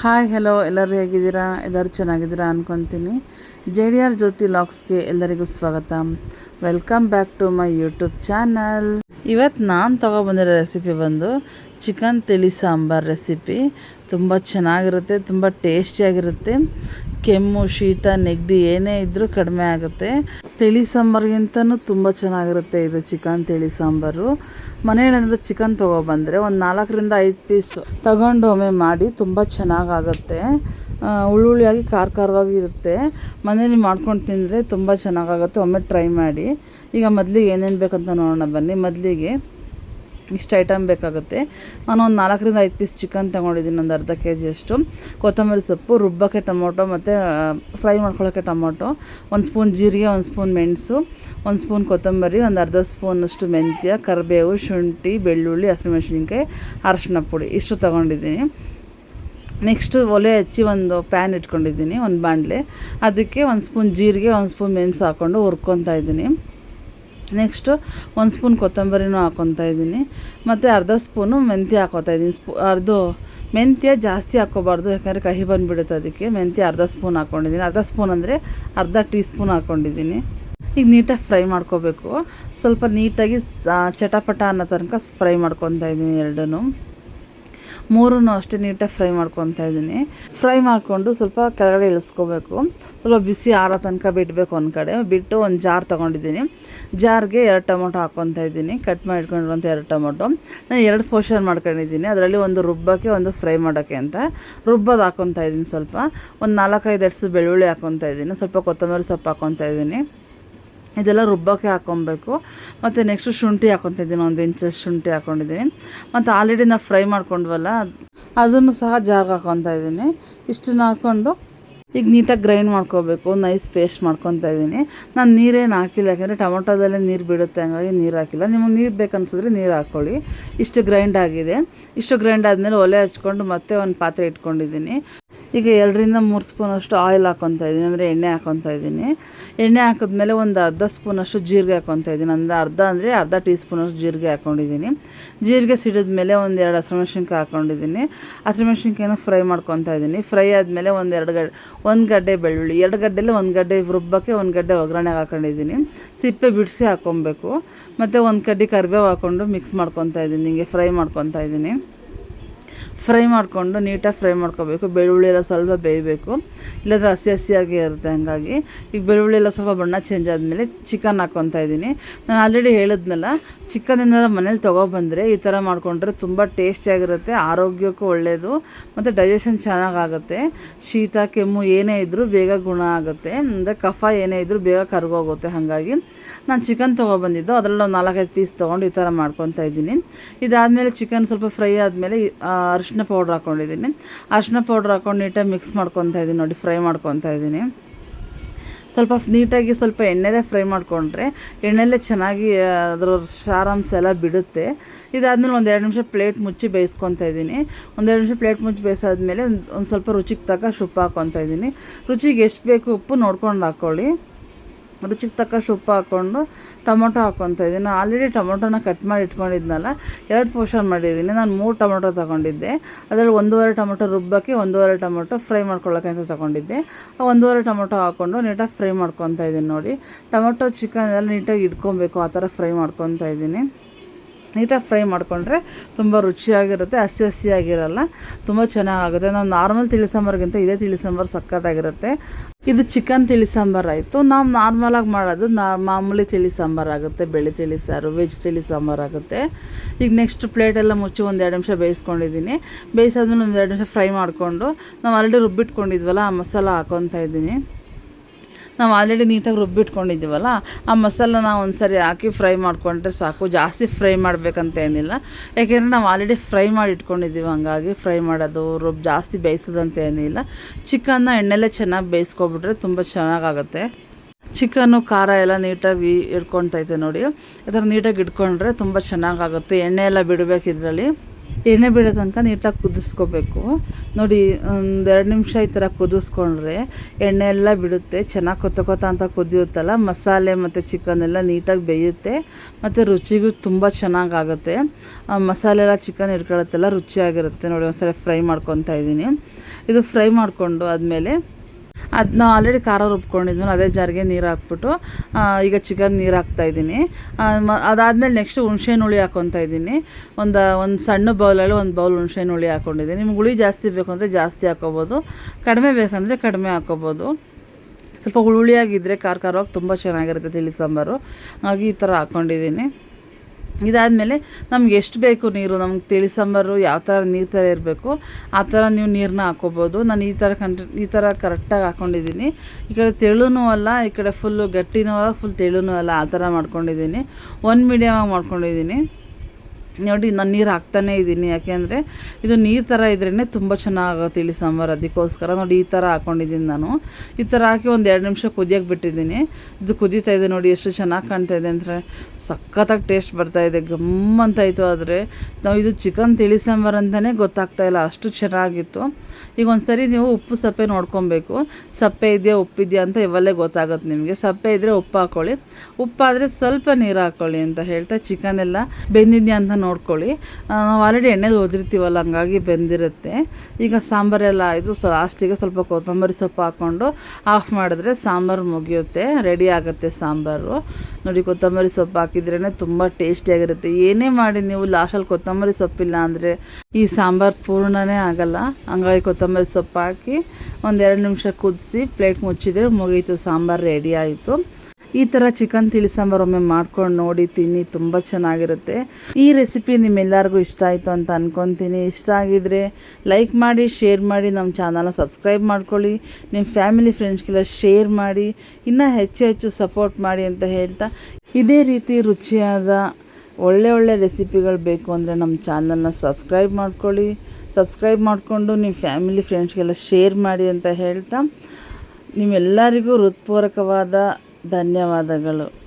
Hi hello ಎಲ್ಲರೂ ಹೇಗಿದ್ದೀರಾ? ಎಲ್ಲರೂ ಚೆನ್ನಾಗಿದ್ದೀರಾ ಅಂದ್ಕೊತೀನಿ ಜೆ ಡಿ ಆರ್ ಜ್ಯೋತಿ ಲಾಕ್ಸ್ಗೆ ಎಲ್ಲರಿಗೂ ಸ್ವಾಗತ. Welcome back to my YouTube channel ಇವತ್ತು ನಾನು ತೊಗೊಬಂದಿರೋ ರೆಸಿಪಿ ಬಂದು ಚಿಕನ್ ತಿಳಿ ಸಾಂಬಾರ್ ರೆಸಿಪಿ ತುಂಬ ಚೆನ್ನಾಗಿರುತ್ತೆ, ತುಂಬ ಟೇಸ್ಟಿಯಾಗಿರುತ್ತೆ ಕೆಮ್ಮು, ಶೀತ, ನೆಗಡಿ ಏನೇ ಇದ್ದರೂ ಕಡಿಮೆ ಆಗುತ್ತೆ. ತಿಳಿ ಸಾಂಬಾರಿಗಿಂತನೂ ತುಂಬ ಚೆನ್ನಾಗಿರುತ್ತೆ ಇದು ಚಿಕನ್ ತಿಳಿ ಸಾಂಬಾರು. ಮನೆಯಲ್ಲೇನಾದರೂ ಚಿಕನ್ ತೊಗೊಬಂದರೆ ಒಂದು ನಾಲ್ಕರಿಂದ ಐದು ಪೀಸ್ ತಗೊಂಡು ಒಮ್ಮೆ ಮಾಡಿ ತುಂಬ ಚೆನ್ನಾಗಾಗುತ್ತೆ. ಹುಳುಳಿಯಾಗಿ ಖಾರ ಖಾರವಾಗಿ ಇರುತ್ತೆ. ಮನೇಲಿ ಮಾಡ್ಕೊಂಡು ತಿಂದರೆ ತುಂಬ ಚೆನ್ನಾಗಾಗುತ್ತೆ. ಒಮ್ಮೆ ಟ್ರೈ ಮಾಡಿ. ಈಗ ಮೊದಲಿಗೆ ಏನೇನು ಬೇಕಂತ ನೋಡೋಣ ಬನ್ನಿ. ಮೊದಲಿಗೆ ಇಷ್ಟು ಐಟಮ್ ಬೇಕಾಗುತ್ತೆ. ನಾನು ಒಂದು ನಾಲ್ಕರಿಂದ ಐದು ಪೀಸ್ ಚಿಕನ್ ತೊಗೊಂಡಿದ್ದೀನಿ, ಒಂದು ಅರ್ಧ ಕೆ ಜಿಯಷ್ಟು ಕೊತ್ತಂಬರಿ ಸೊಪ್ಪು ರುಬ್ಬಕ್ಕೆ ಟೊಮೊಟೊ ಮತ್ತು ಫ್ರೈ ಮಾಡ್ಕೊಳ್ಳೋಕ್ಕೆ ಟೊಮೊಟೊ. ಒಂದು ಸ್ಪೂನ್ ಜೀರಿಗೆ, ಒಂದು ಸ್ಪೂನ್ ಮೆಣಸು, ಒಂದು ಸ್ಪೂನ್ ಕೊತ್ತಂಬರಿ, ಒಂದು ಅರ್ಧ ಸ್ಪೂನಷ್ಟು ಮೆಂತ್ಯ, ಕರಿಬೇವು, ಶುಂಠಿ, ಬೆಳ್ಳುಳ್ಳಿ, ಹಸಿಮೆಣಸಿನ್ಕಾಯಿ, ಅರಶಿನ ಪುಡಿ, ಇಷ್ಟು ತೊಗೊಂಡಿದ್ದೀನಿ. ನೆಕ್ಸ್ಟು ಒಲೆ ಹಚ್ಚಿ ಒಂದು ಪ್ಯಾನ್ ಇಟ್ಕೊಂಡಿದ್ದೀನಿ, ಒಂದು ಬಾಂಡ್ಲೆ ಅದಕ್ಕೆ ಒಂದು ಸ್ಪೂನ್ ಜೀರಿಗೆ, ಒಂದು ಸ್ಪೂನ್ ಮೆಣಸು ಹಾಕ್ಕೊಂಡು ಹುರ್ಕೊತಾ ಇದ್ದೀನಿ. ನೆಕ್ಸ್ಟು ಒಂದು ಸ್ಪೂನ್ ಕೊತ್ತಂಬರಿನೂ ಹಾಕ್ಕೊತಾ ಇದ್ದೀನಿ. ಮತ್ತು ಅರ್ಧ ಸ್ಪೂನು ಮೆಂತ್ಯ ಹಾಕೋತಾ ಇದ್ದೀನಿ. ಸ್ಪೂ ಅರ್ಧ ಮೆಂತ್ಯ ಜಾಸ್ತಿ ಹಾಕ್ಕೋಬಾರ್ದು, ಯಾಕಂದರೆ ಕಹಿ ಬಂದುಬಿಡುತ್ತೆ ಅದಕ್ಕೆ. ಮೆಂತ್ಯ ಅರ್ಧ ಸ್ಪೂನ್ ಹಾಕ್ಕೊಂಡಿದ್ದೀನಿ ಅರ್ಧ ಸ್ಪೂನ್ ಅಂದರೆ ಅರ್ಧ ಟೀ ಸ್ಪೂನ್ ಹಾಕ್ಕೊಂಡಿದ್ದೀನಿ ಈಗ ನೀಟಾಗಿ ಫ್ರೈ ಮಾಡ್ಕೋಬೇಕು. ಸ್ವಲ್ಪ ನೀಟಾಗಿ ಚಟಪಟ ಅನ್ನೋ ತನಕ ಫ್ರೈ ಮಾಡ್ಕೊತಾ ಇದ್ದೀನಿ ಎರಡೂ ಮೂರೂ ಅಷ್ಟೇ ನೀಟಾಗಿ ಫ್ರೈ ಮಾಡ್ಕೊತಾ ಇದ್ದೀನಿ. ಫ್ರೈ ಮಾಡಿಕೊಂಡು ಸ್ವಲ್ಪ ಕೆಳಗಡೆ ಇಳಿಸ್ಕೋಬೇಕು. ಸ್ವಲ್ಪ ಬಿಸಿ ಆರೋ ತನಕ ಬಿಡಬೇಕು ಒಂದು ಕಡೆ. ಬಿಟ್ಟು ಒಂದು ಜಾರ್ ತೊಗೊಂಡಿದ್ದೀನಿ. ಜಾರ್ಗೆ ಎರಡು ಟೊಮೊಟೊ ಹಾಕ್ಕೊತಾ ಇದ್ದೀನಿ. ಕಟ್ ಮಾಡಿಟ್ಕೊಂಡಿರುವಂಥ ಎರಡು ಟೊಮೊಟೊ. ನಾನು ಎರಡು ಪೋರ್ಷನ್ ಮಾಡ್ಕೊಂಡಿದ್ದೀನಿ. ಅದರಲ್ಲಿ ಒಂದು ರುಬ್ಬಕ್ಕೆ ಒಂದು ಫ್ರೈ ಮಾಡೋಕ್ಕೆ ಅಂತ. ರುಬ್ಬೋದು ಹಾಕ್ಕೊತಾ ಇದ್ದೀನಿ ಸ್ವಲ್ಪ. ಒಂದು ನಾಲ್ಕೈದು ಎಡ್ಸು ಬೆಳ್ಳುಳ್ಳಿ ಹಾಕ್ಕೊತಾ ಇದ್ದೀನಿ. ಸ್ವಲ್ಪ ಕೊತ್ತಂಬರಿ ಸೊಪ್ಪು ಹಾಕ್ಕೊತಾ ಇದ್ದೀನಿ. ಇದೆಲ್ಲ ರುಬ್ಬಕ್ಕೆ ಹಾಕ್ಕೊಬೇಕು ಮತ್ತು ನೆಕ್ಸ್ಟು ಶುಂಠಿ ಹಾಕೊತಿದ್ದೀನಿ, ಒಂದು ಇಂಚು ಶುಂಠಿ ಹಾಕೊಂಡಿದ್ದೀನಿ. ಮತ್ತು ಆಲ್ರೆಡಿ ನಾವು ಫ್ರೈ ಮಾಡ್ಕೊಂಡ್ವಲ್ಲ, ಅದನ್ನು ಸಹ ಜಾರ್ಗೆ ಹಾಕೊತಾ ಇದ್ದೀನಿ. ಇಷ್ಟನ್ನ ಹಾಕ್ಕೊಂಡು ಈಗ ನೀಟಾಗಿ ಗ್ರೈಂಡ್ ಮಾಡ್ಕೋಬೇಕು ನೈಸ್ ಪೇಸ್ಟ್ ಮಾಡ್ಕೊತಾ ಇದ್ದೀನಿ. ನಾನು ನೀರೇನು ಹಾಕಿಲ್ಲ, ಯಾಕೆಂದರೆ ಟೊಮೊಟೊದಲ್ಲೇ ನೀರು ಬಿಡುತ್ತೆ, ಹಂಗಾಗಿ ನೀರು ಹಾಕಿಲ್ಲ. ನಿಮಗೆ ನೀರು ಬೇಕನ್ಸಿದ್ರೆ ನೀರು ಹಾಕ್ಕೊಳ್ಳಿ ಇಷ್ಟು ಗ್ರೈಂಡ್ ಆಗಿದೆ. ಇಷ್ಟು ಗ್ರೈಂಡ್ ಆದಮೇಲೆ ಒಲೆ ಹಚ್ಕೊಂಡು ಮತ್ತೆ ಒಂದು ಪಾತ್ರೆ ಇಟ್ಕೊಂಡಿದ್ದೀನಿ. ಈಗ ಎರಡರಿಂದ ಮೂರು ಸ್ಪೂನಷ್ಟು ಆಯಿಲ್ ಹಾಕ್ಕೊತಾ ಇದ್ದೀನಿ, ಅಂದರೆ ಎಣ್ಣೆ ಹಾಕ್ಕೊತಾ ಇದ್ದೀನಿ. ಎಣ್ಣೆ ಹಾಕಿದ್ಮೇಲೆ ಒಂದು ಅರ್ಧ ಸ್ಪೂನಷ್ಟು ಜೀರಿಗೆ ಹಾಕ್ಕೊತಾ ಇದ್ದೀನಿ. ಅಂದರೆ ಅರ್ಧ ಅಂದರೆ ಅರ್ಧ ಟೀ ಸ್ಪೂನಷ್ಟು ಜೀರಿಗೆ ಹಾಕ್ಕೊಂಡಿದ್ದೀನಿ ಜೀರಿಗೆ ಸಿಡಿದ್ಮೇಲೆ ಒಂದು ಎರಡು ಹಸಿಮೆಣ್ಸಿನ್ಕಾಯಿ ಹಾಕ್ಕೊಂಡಿದ್ದೀನಿ ಹಸಿಮೆಣ್ಸಿನ್ಕಾಯಿನ ಫ್ರೈ ಮಾಡ್ಕೊತಾ ಇದ್ದೀನಿ. ಫ್ರೈ ಆದಮೇಲೆ ಒಂದು ಎರಡು ಗಡ್ಡೆ ಒಂದು ಗಡ್ಡೆ ಬೆಳ್ಳುಳ್ಳಿ. ಎರಡು ಗಡ್ಡೆಯಲ್ಲಿ ಒಂದು ಗಡ್ಡೆ ರುಬ್ಬಕ್ಕೆ ಒಂದು ಗಡ್ಡೆ ಒಗ್ಗರಣೆ ಹಾಕ್ಕೊಂಡಿದ್ದೀನಿ ಸಿಪ್ಪೆ ಬಿಡಿಸಿ ಹಾಕ್ಕೊಬೇಕು ಮತ್ತು ಒಂದು ಕಡ್ಡಿ ಕರಿಬೇವು ಹಾಕ್ಕೊಂಡು ಮಿಕ್ಸ್ ಮಾಡ್ಕೊತಾ ಇದ್ದೀನಿ. ಹಿಂಗೆ ಫ್ರೈ ಮಾಡ್ಕೊತಾ ಇದ್ದೀನಿ. ಫ್ರೈ ಮಾಡಿಕೊಂಡು ನೀಟಾಗಿ ಫ್ರೈ ಮಾಡ್ಕೋಬೇಕು. ಬೆಳ್ಳುಳ್ಳಿ ಎಲ್ಲ ಸ್ವಲ್ಪ ಬೇಯಬೇಕು. ಇಲ್ಲಾಂದರೆ ಹಸಿ ಹಸಿಯಾಗೇ ಇರುತ್ತೆ ಹಾಗಾಗಿ. ಈಗ ಬೆಳ್ಳುಳ್ಳಿ ಎಲ್ಲ ಸ್ವಲ್ಪ ಬಣ್ಣ ಚೇಂಜ್ ಆದಮೇಲೆ ಚಿಕನ್ ಹಾಕ್ಕೊತಾ ಇದ್ದೀನಿ. ನಾನು ಆಲ್ರೆಡಿ ಹೇಳಿದ್ನಲ್ಲ ಚಿಕನ್ ಏನಾದ್ರು ಮನೇಲಿ ತೊಗೊಬಂದರೆ ಈ ಥರ ಮಾಡಿಕೊಂಡ್ರೆ ತುಂಬ ಟೇಸ್ಟಿಯಾಗಿರುತ್ತೆ ಆರೋಗ್ಯಕ್ಕೂ ಒಳ್ಳೆಯದು ಮತ್ತು ಡೈಜೆಷನ್ ಚೆನ್ನಾಗಾಗುತ್ತೆ. ಶೀತ, ಕೆಮ್ಮು ಏನೇ ಇದ್ದರೂ ಬೇಗ ಗುಣ ಆಗುತ್ತೆ. ಅಂದರೆ ಕಫ ಏನೇ ಇದ್ದರೂ ಬೇಗ ಕರ್ಗೋಗುತ್ತೆ ಹಾಗಾಗಿ. ನಾನು ಚಿಕನ್ ತೊಗೊಬಂದಿದ್ದು, ಅದರಲ್ಲಿ ಒಂದು ನಾಲ್ಕೈದು ಪೀಸ್ ತೊಗೊಂಡು ಈ ಥರ ಮಾಡ್ಕೊತಾ ಇದ್ದೀನಿ. ಇದಾದಮೇಲೆ ಚಿಕನ್ ಸ್ವಲ್ಪ ಫ್ರೈ ಆದಮೇಲೆ ಅರಿಶಿನ ಪೌಡ್ರ್ ಹಾಕ್ಕೊಂಡಿದ್ದೀನಿ ಅರಿಶಿನ ಪೌಡ್ರ್ ಹಾಕ್ಕೊಂಡು ನೀಟಾಗಿ ಮಿಕ್ಸ್ ಮಾಡ್ಕೊತಾ ಇದ್ದೀನಿ ನೋಡಿ ಫ್ರೈ ಮಾಡ್ಕೊತಾ ಇದ್ದೀನಿ. ಸ್ವಲ್ಪ ನೀಟಾಗಿ ಸ್ವಲ್ಪ ಎಣ್ಣೆಲೇ ಫ್ರೈ ಮಾಡಿಕೊಂಡ್ರೆ ಎಣ್ಣೆಲೇ ಚೆನ್ನಾಗಿ ಅದರ ಸಾರಾಂಶ ಎಲ್ಲ ಬಿಡುತ್ತೆ. ಇದಾದಮೇಲೆ ಒಂದು ಎರಡು ನಿಮಿಷ ಪ್ಲೇಟ್ ಮುಚ್ಚಿ ಬೇಯಿಸ್ಕೊತಾ ಇದ್ದೀನಿ. ಒಂದೆರಡು ನಿಮಿಷ ಪ್ಲೇಟ್ ಮುಚ್ಚಿ ಬೇಯಿಸಾದ್ಮೇಲೆ ಒಂದು ಸ್ವಲ್ಪ ರುಚಿಗೆ ತಕ್ಕ ಉಪ್ಪು ಹಾಕ್ಕೊತಾ ಇದ್ದೀನಿ. ರುಚಿಗೆ ಎಷ್ಟು ಬೇಕು ಉಪ್ಪು ನೋಡ್ಕೊಂಡು ಹಾಕ್ಕೊಳ್ಳಿ ರುಚಿಗೆ ತಕ್ಕಷ್ಟು ಉಪ್ಪು ಹಾಕ್ಕೊಂಡು ಟೊಮೊಟೊ ಹಾಕ್ಕೊತಾ ಇದ್ದೀನಿ. ಆಲ್ರೆಡಿ ಟೊಮೊಟೊನ ಕಟ್ ಮಾಡಿ ಇಟ್ಕೊಂಡಿದ್ನಲ್ಲ, ಎರಡು ಪೋರ್ಷನ್ ಮಾಡಿದ್ದೀನಿ. ನಾನು ಮೂರು ಟೊಮೊಟೊ ತೊಗೊಂಡಿದ್ದೆ. ಅದರಲ್ಲಿ ಒಂದೂವರೆ ಟೊಮೊಟೊ ರುಬ್ಬಕ್ಕೆ ಒಂದೂವರೆ ಟೊಮೊಟೊ ಫ್ರೈ ಮಾಡ್ಕೊಳ್ಳೋಕೆ ಅಂತ ತೊಗೊಂಡಿದ್ದೆ. ಒಂದೂವರೆ ಟೊಮೊಟೊ ಹಾಕ್ಕೊಂಡು ನೀಟಾಗಿ ಫ್ರೈ ಮಾಡ್ಕೊತಾ ಇದ್ದೀನಿ ನೋಡಿ. ಟೊಮೊಟೊ ಚಿಕನ್ ಎಲ್ಲ ನೀಟಾಗಿ ಇಟ್ಕೊಬೇಕು, ಆ ಥರ ಫ್ರೈ ಮಾಡ್ಕೊತಾ ಇದ್ದೀನಿ. ನೀಟಾಗಿ ಫ್ರೈ ಮಾಡಿಕೊಂಡ್ರೆ ತುಂಬ ರುಚಿಯಾಗಿರುತ್ತೆ, ಹಸಿ ಹಸಿಯಾಗಿರಲ್ಲ, ತುಂಬ ಚೆನ್ನಾಗಾಗುತ್ತೆ. ನಾವು ನಾರ್ಮಲ್ ತಿಳಿ ಸಾಂಬಾರಿಗಿಂತ ಇದೇ ತಿಳಿ ಸಾಂಬಾರು ಸಕ್ಕತ್ತಾಗಿರುತ್ತೆ ಇದು ಚಿಕನ್ ತಿಳಿ ಸಾಂಬಾರು ಆಯಿತು. ನಾವು ನಾರ್ಮಲಾಗಿ ಮಾಡೋದು ನಾ ಮಾಮೂಲಿ ತಿಳಿ ಸಾಂಬಾರು ಆಗುತ್ತೆ ಬೆಳೆ ತಿಳಿ ಸಾರು, ವೆಜ್ ತಿಳಿ ಸಾಂಬಾರು ಆಗುತ್ತೆ. ಈಗ ನೆಕ್ಸ್ಟ್ ಪ್ಲೇಟೆಲ್ಲ ಮುಚ್ಚಿ ಒಂದು ಎರಡು ನಿಮಿಷ ಬೇಯಿಸ್ಕೊಂಡಿದ್ದೀನಿ ಬೇಯಿಸಾದ್ಮೇಲೆ ಒಂದು ಎರಡು ನಿಮಿಷ ಫ್ರೈ ಮಾಡಿಕೊಂಡು ನಾವು ಆಲ್ರೆಡಿ ರುಬ್ಬಿಟ್ಕೊಂಡಿದ್ವಲ್ಲ, ಆ ಮಸಾಲ ಹಾಕೊತಾ ಇದ್ದೀನಿ ನಾವು ಆಲ್ರೆಡಿ ನೀಟಾಗಿ ರುಬ್ಬಿಟ್ಕೊಂಡಿದ್ದೀವಲ್ಲ ಆ ಮಸಾಲನ ಒಂದು ಸರಿ ಹಾಕಿ ಫ್ರೈ ಮಾಡಿಕೊಂಡ್ರೆ ಸಾಕು. ಜಾಸ್ತಿ ಫ್ರೈ ಮಾಡಬೇಕಂತ ಏನಿಲ್ಲ. ಯಾಕೆಂದರೆ ನಾವು ಆಲ್ರೆಡಿ ಫ್ರೈ ಮಾಡಿ ಇಟ್ಕೊಂಡಿದ್ದೀವಿ, ಹಂಗಾಗಿ ಫ್ರೈ ಮಾಡೋದು ರುಬ್ಬು ಜಾಸ್ತಿ ಬೇಯಿಸೋದಂತ ಏನಿಲ್ಲ. ಚಿಕನ್ನ ಎಣ್ಣೆಲ್ಲೇ ಚೆನ್ನಾಗಿ ಬೇಯಿಸ್ಕೊಬಿಟ್ರೆ ತುಂಬ ಚೆನ್ನಾಗಾಗುತ್ತೆ. ಚಿಕನ್ನು ಖಾರ ಎಲ್ಲ ನೀಟಾಗಿ ಇಟ್ಕೊತೈತೆ ನೋಡಿ. ಈ ಥರ ನೀಟಾಗಿ ಇಟ್ಕೊಂಡ್ರೆ ತುಂಬ ಚೆನ್ನಾಗಾಗುತ್ತೆ. ಎಣ್ಣೆ ಎಲ್ಲ ಬಿಡಬೇಕು ಇದರಲ್ಲಿ. ಎಣ್ಣೆ ಬಿಡೋ ತನಕ ನೀಟಾಗಿ ಕುದಿಸ್ಕೋಬೇಕು. ನೋಡಿ, ಒಂದು ಎರಡು ನಿಮಿಷ ಈ ಥರ ಕುದಿಸ್ಕೊಂಡ್ರೆ ಎಣ್ಣೆ ಎಲ್ಲ ಬಿಡುತ್ತೆ. ಚೆನ್ನಾಗಿ ಕೊತ್ತ ಕೊತ್ತ ಅಂತ ಕುದಿಯುತ್ತಲ್ಲ, ಮಸಾಲೆ ಮತ್ತು ಚಿಕನ್ ಎಲ್ಲ ನೀಟಾಗಿ ಬೇಯುತ್ತೆ ಮತ್ತು ರುಚಿಗೂ ತುಂಬ ಚೆನ್ನಾಗಾಗುತ್ತೆ. ಮಸಾಲೆ ಎಲ್ಲ ಚಿಕನ್ ಹಿಡ್ಕೊಳತ್ತೆಲ್ಲ ರುಚಿಯಾಗಿರುತ್ತೆ. ನೋಡಿ, ಒಂದ್ಸಲ ಫ್ರೈ ಮಾಡ್ಕೊತಾ ಇದ್ದೀನಿ. ಇದು ಫ್ರೈ ಮಾಡಿಕೊಂಡು ಆದಮೇಲೆ ಅದು ನಾವು ಆಲ್ರೆಡಿ ಖಾರ ರುಬ್ಕೊಂಡಿದ್ಮೇಲೆ ಅದೇ ಜಾರಿಗೆ ನೀರು ಹಾಕ್ಬಿಟ್ಟು ಈಗ ಚಿಕನ್ ನೀರು ಹಾಕ್ತಾಯಿದ್ದೀನಿ ಅದಾದಮೇಲೆ ನೆಕ್ಸ್ಟ್ ಹುಣ್ಸೆಹಣ್ಣು ಹುಳಿ ಹಾಕ್ಕೊತಾ ಇದ್ದೀನಿ. ಒಂದು ಒಂದು ಸಣ್ಣ ಬೌಲಲ್ಲಿ ಒಂದು ಬೌಲ್ ಹುಣ್ಸೆಹಣ್ಣು ಹುಳಿ ಹಾಕ್ಕೊಂಡಿದ್ದೀನಿ ನಿಮ್ಗೆ ಹುಳಿ ಜಾಸ್ತಿ ಬೇಕು ಅಂದರೆ ಜಾಸ್ತಿ ಹಾಕ್ಕೋಬೋದು ಕಡಿಮೆ ಬೇಕಂದರೆ ಕಡಿಮೆ ಹಾಕ್ಕೋಬೋದು ಸ್ವಲ್ಪ ಹುಳಿಯಾಗಿದ್ದರೆ ಖಾರ ಖಾರವಾಗಿ ತುಂಬ ಚೆನ್ನಾಗಿರುತ್ತೆ ತಿಳಿ ಸಾಂಬಾರು. ಹಾಗಾಗಿ ಈ ಥರ ಹಾಕ್ಕೊಂಡಿದ್ದೀನಿ ಇದಾದಮೇಲೆ ನಮ್ಗೆ ಎಷ್ಟು ಬೇಕು ನೀರು? ನಮ್ಗೆ ತಿಳಿ ಸಾಂಬಾರು ಯಾವ ಥರ ನೀರು ಥರ ಇರಬೇಕು, ಆ ಥರ ನೀವು ನೀರನ್ನ ಹಾಕ್ಕೋಬೋದು ನಾನು ಈ ಥರ ಕಂಟ್ ಈ ಥರ ಕರೆಕ್ಟಾಗಿ ಹಾಕ್ಕೊಂಡಿದ್ದೀನಿ ಈ ಕಡೆ ತೆಳುನೂ ಅಲ್ಲ, ಈ ಕಡೆ ಫುಲ್ಲು ಗಟ್ಟಿನೂ ಅಲ್ಲ ಫುಲ್ ತೆಳುನೂ ಅಲ್ಲ, ಆ ಥರ ಮಾಡ್ಕೊಂಡಿದ್ದೀನಿ ಒಂದು ಮೀಡಿಯಮಾಗಿ ಮಾಡ್ಕೊಂಡಿದ್ದೀನಿ ನೋಡಿ, ನಾನು ನೀರು ಹಾಕ್ತಾನೇ ಇದ್ದೀನಿ ಯಾಕೆಂದರೆ ಇದು ನೀರು ಥರ ಇದ್ರೇ ತುಂಬ ಚೆನ್ನಾಗುತ್ತೆ ತಿಳಿ ಸಾಂಬಾರು ಅದಕ್ಕೋಸ್ಕರ. ನೋಡಿ, ಈ ಥರ ಹಾಕ್ಕೊಂಡಿದ್ದೀನಿ ನಾನು. ಈ ಥರ ಹಾಕಿ ಒಂದು ಎರಡು ನಿಮಿಷ ಕುದಿಯೋಕೆ ಬಿಟ್ಟಿದ್ದೀನಿ. ಇದು ಕುದೀತಾ ಇದೆ ನೋಡಿ, ಎಷ್ಟು ಚೆನ್ನಾಗಿ ಕಾಣ್ತಾ ಇದೆ ಅಂದರೆ, ಸಖತ್ತಾಗಿ ಟೇಸ್ಟ್ ಬರ್ತಾ ಇದೆ. ಗಮ್ ಅಂತಾಯಿತು ಆದರೆ, ನಾವು ಇದು ಚಿಕನ್ ತಿಳಿ ಸಾಂಬಾರು ಅಂತಲೇ ಗೊತ್ತಾಗ್ತಾ ಇಲ್ಲ. ಅಷ್ಟು ಚೆನ್ನಾಗಿತ್ತು. ಈಗ ಒಂದು ಸರಿ ನೀವು ಉಪ್ಪು, ಸಪ್ಪೆ ನೋಡ್ಕೊಬೇಕು. ಸಪ್ಪೆ ಇದೆಯಾ ಉಪ್ಪಿದೆಯಾ ಅಂತ ಇವಲ್ಲೇ ಗೊತ್ತಾಗುತ್ತೆ ನಿಮಗೆ. ಸಪ್ಪೆ ಇದ್ದರೆ ಉಪ್ಪು ಹಾಕ್ಕೊಳ್ಳಿ ಉಪ್ಪಾದರೆ ಸ್ವಲ್ಪ ನೀರು ಹಾಕ್ಕೊಳ್ಳಿ ಅಂತ ಹೇಳ್ತಾ ಚಿಕನ್ ಎಲ್ಲ ಬೆಂದಿದೆಯಾ ಅಂತ ನೋಡ್ಕೊಳ್ಳಿ. ನಾವು ಆಲ್ರೆಡಿ ಎಣ್ಣೆಲಿ ಓದಿರ್ತೀವಲ್ಲ ಹಂಗಾಗಿ ಬೆಂದಿರುತ್ತೆ. ಈಗ ಸಾಂಬಾರೆಲ್ಲ ಆಯಿತು, ಸೊ ಲಾಸ್ಟಿಗೆ ಸ್ವಲ್ಪ ಕೊತ್ತಂಬರಿ ಸೊಪ್ಪು ಹಾಕ್ಕೊಂಡು ಆಫ್ ಮಾಡಿದ್ರೆ ಸಾಂಬಾರು ಮುಗಿಯುತ್ತೆ ರೆಡಿ ಆಗುತ್ತೆ ಸಾಂಬಾರು. ನೋಡಿ, ಕೊತ್ತಂಬರಿ ಸೊಪ್ಪು ಹಾಕಿದ್ರೇ ತುಂಬ ಟೇಸ್ಟಿಯಾಗಿರುತ್ತೆ ಏನೇ ಮಾಡಿ ನೀವು ಲಾಸ್ಟಲ್ಲಿ ಕೊತ್ತಂಬರಿ ಸೊಪ್ಪಿಲ್ಲ ಅಂದರೆ ಈ ಸಾಂಬಾರು ಪೂರ್ಣನೇ ಆಗಲ್ಲ. ಹಂಗಾಗಿ ಕೊತ್ತಂಬರಿ ಸೊಪ್ಪು ಹಾಕಿ ಒಂದೆರಡು ನಿಮಿಷ ಕುದಿಸಿ ಪ್ಲೇಟ್ ಮುಚ್ಚಿದ್ರೆ ಮುಗೀತು, ಸಾಂಬಾರು ರೆಡಿ ಆಯಿತು. ಈ ಥರ ಚಿಕನ್ ತಿಳಿ ಸಾಂಬಾರು ಒಮ್ಮೆ ಮಾಡ್ಕೊಂಡು ನೋಡಿ ತಿನ್ನಿ, ತುಂಬ ಚೆನ್ನಾಗಿರುತ್ತೆ. ಈ ರೆಸಿಪಿ ನಿಮ್ಮೆಲ್ಲರಿಗೂ ಇಷ್ಟ ಆಯಿತು ಅಂತ ಅಂದ್ಕೊತೀನಿ ಇಷ್ಟ ಆಗಿದ್ರೆ ಲೈಕ್ ಮಾಡಿ ಶೇರ್ ಮಾಡಿ ನಮ್ಮ ಚಾನಲ್ನ ಸಬ್ಸ್ಕ್ರೈಬ್ ಮಾಡ್ಕೊಳ್ಳಿ. ನಿಮ್ಮ ಫ್ಯಾಮಿಲಿ ಫ್ರೆಂಡ್ಸ್ಗೆಲ್ಲ ಶೇರ್ ಮಾಡಿ, ಇನ್ನೂ ಹೆಚ್ಚು ಹೆಚ್ಚು ಸಪೋರ್ಟ್ ಮಾಡಿ ಅಂತ ಹೇಳ್ತಾ ಇದೇ ರೀತಿ ರುಚಿಯಾದ ಒಳ್ಳೆ ಒಳ್ಳೆ ರೆಸಿಪಿಗಳು ಬೇಕು ಅಂದರೆ ನಮ್ಮ ಚಾನಲ್ನ ಸಬ್ಸ್ಕ್ರೈಬ್ ಮಾಡ್ಕೊಳ್ಳಿ. ಸಬ್ಸ್ಕ್ರೈಬ್ ಮಾಡಿಕೊಂಡು ನಿಮ್ಮ ಫ್ಯಾಮಿಲಿ ಫ್ರೆಂಡ್ಸ್ಗೆಲ್ಲ ಶೇರ್ ಮಾಡಿ ಅಂತ ಹೇಳ್ತಾ ನಿಮ್ಮೆಲ್ಲರಿಗೂ ಹೃತ್ಪೂರ್ವಕವಾದ ಧನ್ಯವಾದಗಳು.